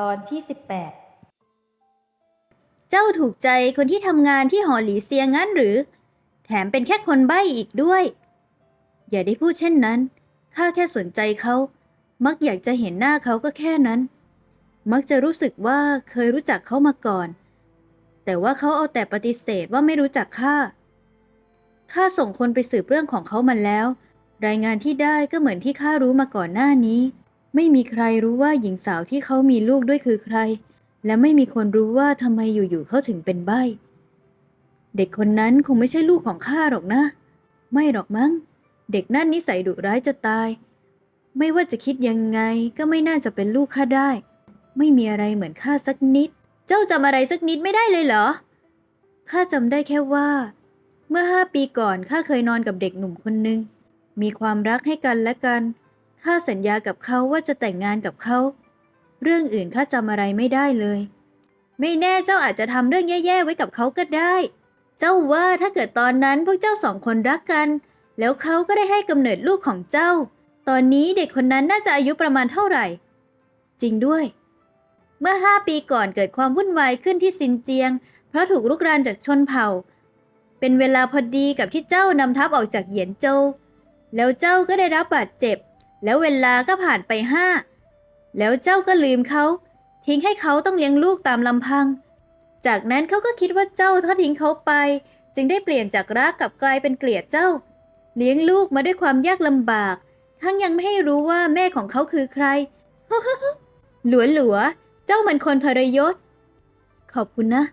ตอนที่เจ้าถูกใจคนที่ทำงานที่หอหลีเซียงั้นหรือ แถมเป็นแค่คนใบ้อีกด้วย อย่าได้พูดเช่นนั้น ข้าแค่สนใจเขา มักอยากจะเห็นหน้าเขาก็แค่นั้น มักจะรู้สึกว่าเคยรู้จักเขามาก่อน แต่ว่าเขาเอาแต่ปฏิเสธว่าไม่รู้จักข้า ข้าส่งคนไปสืบเรื่องของเขามาแล้ว รายงานที่ได้ก็เหมือนที่ข้ารู้มาก่อนหน้านี้ ไม่มีใครรู้ว่าหญิงสาวที่เขามีลูกด้วยคือใคร และไม่มีคนรู้ว่าทำไมอยู่ๆเขาถึงเป็นใบ้ เด็กคนนั้นคงไม่ใช่ลูกของข้าหรอกนะ ไม่หรอกมั้ง เด็กนั่นนิสัยดุร้ายจะตาย ไม่ว่าจะคิดยังไงก็ไม่น่าจะเป็นลูกข้าได้ ไม่มีอะไรเหมือนข้าสักนิด เจ้าจำอะไรสักนิดไม่ได้เลยเหรอ ข้าจำได้แค่ว่า เมื่อห้าปีก่อนข้าเคยนอนกับเด็กหนุ่มคนหนึ่งมีความรักให้กันและกัน ข้าสัญญากับเขาว่าจะแต่งงานกับเขา เรื่องอื่นข้าจำอะไรไม่ได้เลย ไม่แน่เจ้าอาจจะทำเรื่องแย่ๆไว้กับเขาก็ได้ เจ้าว่าถ้าเกิดตอนนั้นพวกเจ้าสองคนรักกัน แล้วเขาก็ได้ให้กำเนิดลูกของเจ้า ตอนนี้เด็กคนนั้นน่าจะอายุประมาณเท่าไหร่ จริงด้วย เมื่อห้าปีก่อนเกิดความวุ่นวายขึ้นที่ซินเจียง เพราะถูกลุกรานจากชนเผ่า เป็นเวลาพอดีกับที่เจ้านำทัพออกจากเหยียนโจวแล้วเจ้าก็ได้รับบาดเจ็บ แล้วเวลาก็ผ่านไปห้า แล้วเจ้าก็ลืมเขา ทิ้งให้เขาต้องเลี้ยงลูกตามลำพัง จากนั้นเขาก็คิดว่าเจ้าทอดทิ้งเขาไป จึงได้เปลี่ยนจากรักกลับกลายเป็นเกลียดเจ้า เลี้ยงลูกมาด้วยความยากลำบาก ทั้งยังไม่ให้รู้ว่าแม่ของเขาคือใคร หลัวหลัวๆเจ้ามันคนทรยศ ขอบคุณนะ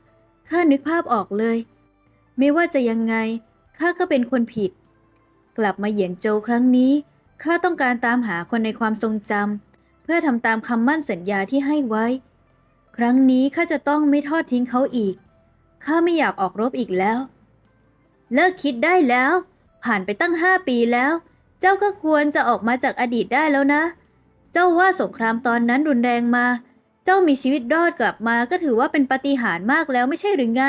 ข้านึกภาพออกเลย ไม่ว่าจะยังไง ข้าก็เป็นคนผิด กลับมาเหยียนโจครั้งนี้ ข้าต้องการตามหาคนในความทรงจำเพื่อทำตามคำมั่นสัญญาที่ให้ไว้ ครั้งนี้ข้าจะต้องไม่ทอดทิ้งเขาอีก ข้าไม่อยากออกรบอีกแล้ว เลิกคิดได้แล้ว ผ่านไปตั้งห้าปีแล้ว เจ้าก็ควรจะออกมาจากอดีตได้แล้วนะ เจ้าว่าสงครามตอนนั้นรุนแรงมา เจ้ามีชีวิตรอดกลับมาก็ถือว่าเป็นปาฏิหาริย์มากแล้วไม่ใช่หรือไง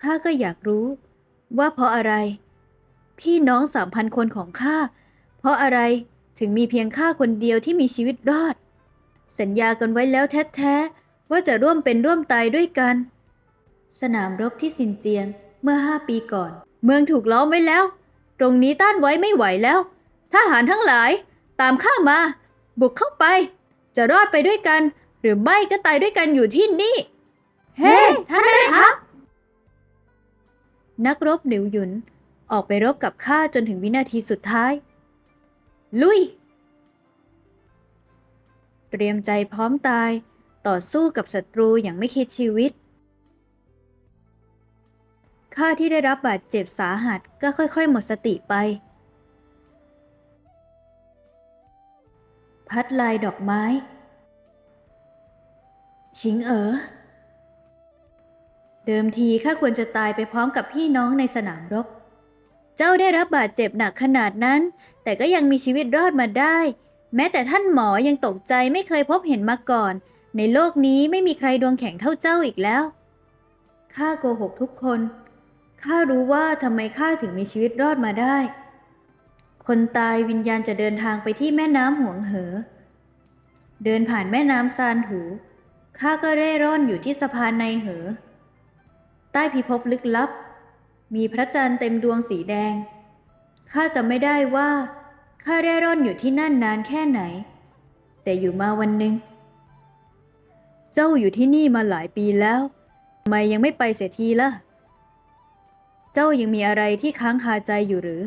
ข้าก็อยากรู้ ว่าเพราะอะไร พี่น้องสามพันคนของข้า เพราะอะไรถึงมีเพียงข้าคนเดียวที่มีชีวิตรอด สัญญากันไว้แล้วแท้ๆ ว่าจะร่วมเป็นร่วมตายด้วยกัน สนามรบที่ซินเจียงเมื่อห้าปีก่อน เมืองถูกล้อมไว้แล้ว ตรงนี้ต้านไว้ไม่ไหวแล้วทหารทั้งหลาย ตามข้ามา บุกเข้าไป จะรอดไปด้วยกัน หรือไม่ก็ตายด้วยกันอยู่ที่นี่ เฮ้ท่านแม่ทัพนักรบหนิวหยุนออกไปรบกับข้าจนถึงวินาทีสุดท้าย ลุย เตรียมใจพร้อมตาย ต่อสู้กับศัตรูอย่างไม่คิดชีวิต ข้าที่ได้รับบาดเจ็บสาหัสก็ค่อยๆ หมดสติไป พัดลายดอกไม้ ชิงเอ๋อเดิมทีข้าควรจะตายไปพร้อมกับพี่น้องในสนามรบ เจ้าได้รับบาดเจ็บหนักขนาดนั้น แต่ก็ยังมีชีวิตรอดมาได้ แม้แต่ท่านหมอยังตกใจไม่เคยพบเห็นมาก่อน ในโลกนี้ไม่มีใครดวงแข็งเท่าเจ้าอีกแล้ว ข้าโกหกทุกคน ข้ารู้ว่าทำไมข้าถึงมีชีวิตรอดมาได้ คนตายวิญญาณจะเดินทางไปที่แม่น้ำหวงเหอ เดินผ่านแม่น้ำซานหู ข้าก็เร่ร่อนอยู่ที่สะพานในเหอ ใต้พิภพลึกลับ มีพระจันทร์เต็มดวงสีแดง ข้าจะไม่ได้ว่าข้าเร่ร่อนอยู่ที่นั่นนานแค่ไหน แต่อยู่มาวันหนึ่ง เจ้าอยู่ที่นี่มาหลายปีแล้วทำไมยังไม่ไปเสียทีล่ะ เจ้ายังมีอะไรที่ค้างคาใจอยู่หรือ